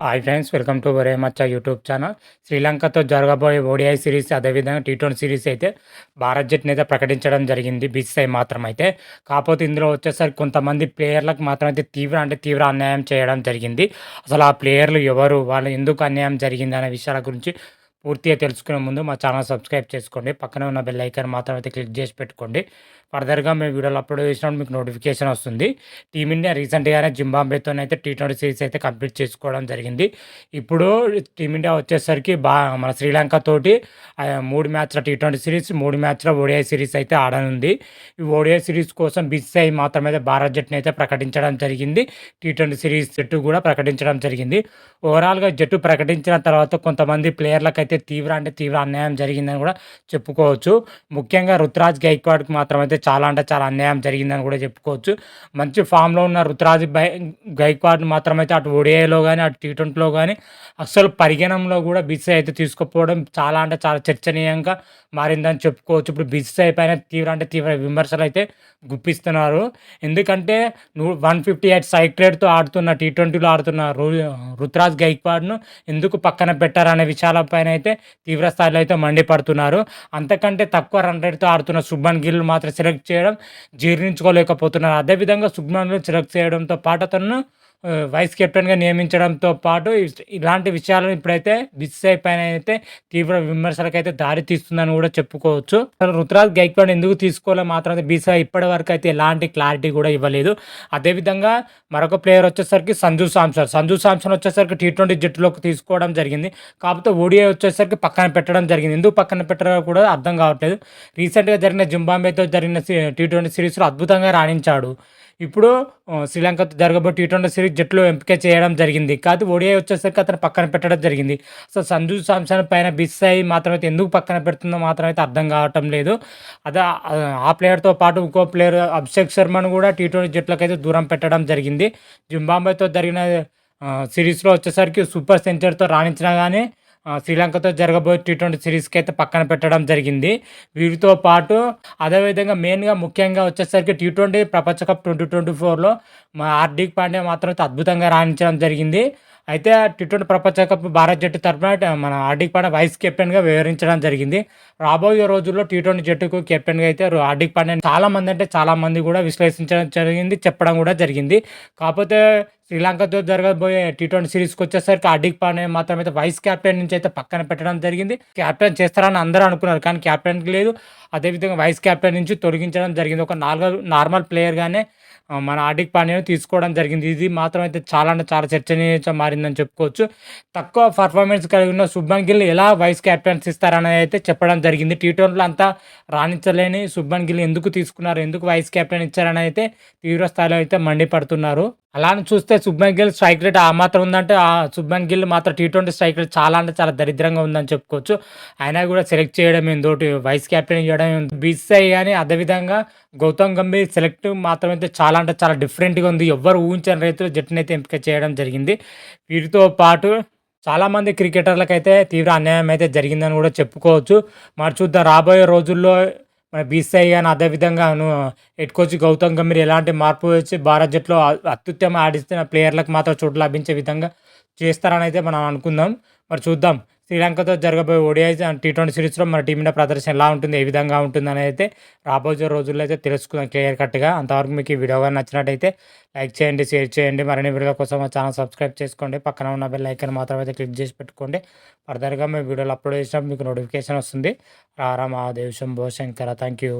Hi friends welcome to వరే మచ్చ YouTube channel శ్రీలంకతో జరగబోయే ఓడిఐ సిరీస్ అదేవిధంగా టీ ట్వంటీ సిరీస్ అయితే భారత్ జట్ని అయితే ప్రకటించడం జరిగింది. బీసీఐ మాత్రం అయితే. కాకపోతే ఇందులో వచ్చేసరికి కొంతమంది ప్లేయర్లకు మాత్రం అయితే తీవ్ర అంటే తీవ్ర అన్యాయం చేయడం జరిగింది. అసలు ఆ ప్లేయర్లు ఎవరు? వాళ్ళు ఎందుకు అన్యాయం జరిగింది అనే విషయాల గురించి పూర్తిగా తెలుసుకునే ముందు మా ఛానల్ సబ్స్క్రైబ్ చేసుకోండి. పక్కన ఉన్న బెల్ ఐకాన్ మాత్రం అయితే క్లిక్ చేసి పెట్టుకోండి. ఫర్దర్గా మేము వీడియోలు అప్లోడ్ చేసినప్పుడు మీకు నోటిఫికేషన్ వస్తుంది. టీమిండియా రీసెంట్గానే జింబాంబేతో అయితే టీ ట్వంటీ సిరీస్ అయితే కంప్లీట్ చేసుకోవడం జరిగింది. ఇప్పుడు టీమిండియా వచ్చేసరికి బా మన శ్రీలంక తోటి మూడు మ్యాచ్ల టీ ట్వంటీ సిరీస్ మూడు మ్యాచ్ల ఓడిఐ సిరీస్ అయితే ఆడనుంది. ఈ ఓడిఐ సిరీస్ కోసం బీసీఐ మాత్రమే భారత్ జట్టుని అయితే ప్రకటించడం జరిగింది. టీ ట్వంటీ సిరీస్ జట్టు కూడా ప్రకటించడం జరిగింది. ఓవరాల్గా జట్టు ప్రకటించిన తర్వాత కొంతమంది ప్లేయర్లకైతే అయితే తీవ్ర అంటే తీవ్ర అన్యాయం జరిగిందని కూడా చెప్పుకోవచ్చు. ముఖ్యంగా రుతురాజ్ గైక్వాడ్కి మాత్రం అయితే చాలా అంటే చాలా అన్యాయం జరిగిందని కూడా చెప్పుకోవచ్చు. మంచి ఫామ్లో ఉన్న రుతురాజ్ బై గైక్వాడ్ మాత్రమైతే అటు ఒడిఐలో కానీ అటు టీ ట్వంటీలో కానీ అసలు పరిగణంలో కూడా బీసీఐ అయితే తీసుకుపోవడం చాలా అంటే చాలా చర్చనీయంగా మారిందని చెప్పుకోవచ్చు. ఇప్పుడు బీసీఐ పైన తీవ్ర అంటే తీవ్ర విమర్శలు అయితే గుప్పిస్తున్నారు. ఎందుకంటే నువ్వు వన్ ఫిఫ్టీ ఎయిట్ స్ట్రైక్ ఆడుతున్న టీ ట్వంటీలో ఆడుతున్న రుతురాజ్ గైక్వాడ్ను ఎందుకు పక్కన పెట్టారనే విషయాలపైన అయితే తీవ్ర స్థాయిలో అయితే మండిపడుతున్నారు. అంతకంటే తక్కువ రన్ రేట్తో ఆడుతున్న శుభన్ గిల్ మాత్రం సెలెక్ట్ చేయడం జీర్ణించుకోలేకపోతున్నారు. అదేవిధంగా శుభ్మన్ గిల్ సెలెక్ట్ చేయడంతో పాటు అతను వైస్ కెప్టెన్గా నియమించడంతో పాటు ఇలాంటి విషయాలను ఇప్పుడైతే బిస్సై పైన అయితే తీవ్ర విమర్శలకు అయితే దారి తీస్తుందని కూడా చెప్పుకోవచ్చు. రుతురాజ్ గైక్వాడ్ ఎందుకు తీసుకోవాలో మాత్రం బీసీఐ ఇప్పటి వరకు అయితే ఎలాంటి క్లారిటీ కూడా ఇవ్వలేదు. అదేవిధంగా మరొక ప్లేయర్ వచ్చేసరికి సంజు సాంసన్ సంజు సాంసన్ వచ్చేసరికి టీ ట్వంటీ జట్టులోకి తీసుకోవడం జరిగింది. కాకపోతే ఓడిఐ వచ్చేసరికి పక్కన పెట్టడం జరిగింది. ఎందుకు పక్కన పెట్టడం కూడా అర్థం కావట్లేదు. రీసెంట్గా జరిగిన జింబాంబేతో జరిగిన టీ ట్వంటీ సిరీస్లో అద్భుతంగా రాణించాడు. ఇప్పుడు శ్రీలంకతో జరగబోయే టీ ట్వంటీ సిరీస్ జట్టులో ఎంపిక చేయడం జరిగింది. కాదు ఓడిఐ వచ్చేసరికి అతను పక్కన పెట్టడం జరిగింది. సో సంజు సాంసన్ పైన బిస్సై మాత్రమైతే ఎందుకు పక్కన పెడుతుందో మాత్రమైతే అర్థం కావటం లేదు. అదే ఆ ప్లేయర్తో పాటు ఇంకో ప్లేయర్ అభిషేక్ శర్మను కూడా టీ ట్వంటీ జట్లకు అయితే దూరం పెట్టడం జరిగింది. జింబాంబేతో జరిగిన సిరీస్లో వచ్చేసరికి సూపర్ సెంచరీతో రాణించినా కానీ శ్రీలంకతో జరగబోయే టీ ట్వంటీ సిరీస్కి అయితే పక్కన పెట్టడం జరిగింది. వీరితో పాటు అదేవిధంగా మెయిన్గా ముఖ్యంగా వచ్చేసరికి టీ ట్వంటీ ప్రపంచ కప్ ట్వంటీ ట్వంటీ ఫోర్లో మా హార్దిక్ పాండ్యా మాత్రం అద్భుతంగా రాణించడం జరిగింది. అయితే టీ ట్వంటీ ప్రపంచ కప్ భారత్ జట్టు తరఫున మన హార్దిక్ పాండ్యా వైస్ కెప్టెన్గా వివరించడం జరిగింది. రాబోయే రోజుల్లో టీ ట్వంటీ జట్టుకు కెప్టెన్గా అయితే హార్దిక్ పాండ్యా చాలా మంది అంటే చాలా మంది కూడా విశ్లేషించడం జరిగింది చెప్పడం కూడా జరిగింది. కాకపోతే శ్రీలంకతో జరగబోయే టీ ట్వంటీ సిరీస్కి వచ్చేసరికి హార్దిక్ పాండే మాత్రం అయితే వైస్ కెప్టెన్ నుంచి అయితే పక్కన పెట్టడం జరిగింది. క్యాప్టెన్ చేస్తారని అందరూ అనుకున్నారు కానీ క్యాప్టెన్కి లేదు. అదేవిధంగా వైస్ కెప్టెన్ నుంచి తొలగించడం జరిగింది. ఒక నాలుగు నార్మల్ ప్లేయర్గానే మన హార్దిక్ పాండ్యాను తీసుకోవడం జరిగింది. ఇది మాత్రం అయితే చాలా అంటే చాలా చర్చనీయ మారిందని చెప్పుకోవచ్చు. తక్కువ పర్ఫార్మెన్స్ కలిగి ఉన్న శుభన్ గిల్ ఎలా వైస్ క్యాప్టెన్స్ ఇస్తారనేది అయితే చెప్పడం జరిగింది. టీ ట్వంటీలో అంతా రాణించలేని శుభన్ గిల్ ఎందుకు తీసుకున్నారు ఎందుకు వైస్ క్యాప్టెన్ ఇచ్చారని అయితే తీవ్ర స్థాయిలో అయితే మండిపడుతున్నారు. అలానే చూస్తే శుభ్మన్ గిల్ స్ట్రైక్ రేట్ ఆ మాత్రం ఉందంటే ఆ శుభ్మన్ గిల్ మాత్రం టీ ట్వంటీ స్ట్రైక్ రేట్ చాలా అంటే చాలా దరిద్రంగా ఉందని చెప్పుకోవచ్చు. ఆయన కూడా సెలెక్ట్ చేయడం ఏందోటి వైస్ కెప్టెన్ చేయడం బీసీఐ కానీ అదేవిధంగా గౌతమ్ గంభీర్ సెలెక్ట్ మాత్రం అయితే చాలా అంటే చాలా డిఫరెంట్గా ఉంది. ఎవరు ఊహించని రైతులు జట్టునైతే అయితే ఎంపిక చేయడం జరిగింది. వీటితో పాటు చాలామంది క్రికెటర్లకైతే తీవ్ర అన్యాయం అయితే జరిగిందని కూడా చెప్పుకోవచ్చు. మరి చూద్దాం రాబోయే రోజుల్లో మన బీసీఐ కానీ అదేవిధంగా హెడ్ కోచ్ గౌతమ్ గంభీర్ ఎలాంటి మార్పు వచ్చి భారత్ జట్లో అత్యుత్తమ ఆడిస్తున్న ప్లేయర్లకు మాత్రం చోటు లభించే విధంగా చేస్తారని అయితే మనం అనుకుందాం. మరి చూద్దాం. శ్రీలంకతో జరగబోయే ఓడిఐ టీ ట్వంటీ సిరీస్లో మన టీమిండియా ప్రదర్శన ఎలా ఉంటుంది ఏ విధంగా ఉంటుంది అనేది అయితే రాబోయే రోజుల్లో అయితే తెలుసుకుందాం క్లియర్ కట్గా. అంతవరకు మీకు ఈ వీడియో కానీ నచ్చినట్టయితే లైక్ చేయండి షేర్ చేయండి. మరిన్ని వీడియోల కోసం మా ఛానల్ సబ్స్క్రైబ్ చేసుకోండి. పక్కన ఉన్న బెల్ ఐకన్ మాత్రం అయితే క్లిక్ చేసి పెట్టుకోండి. ఫర్దర్గా మేము వీడియోలు అప్లోడ్ చేసినప్పుడు మీకు నోటిఫికేషన్ వస్తుంది. రారా మహాదేవ్ శంభో శంకర. Thank you.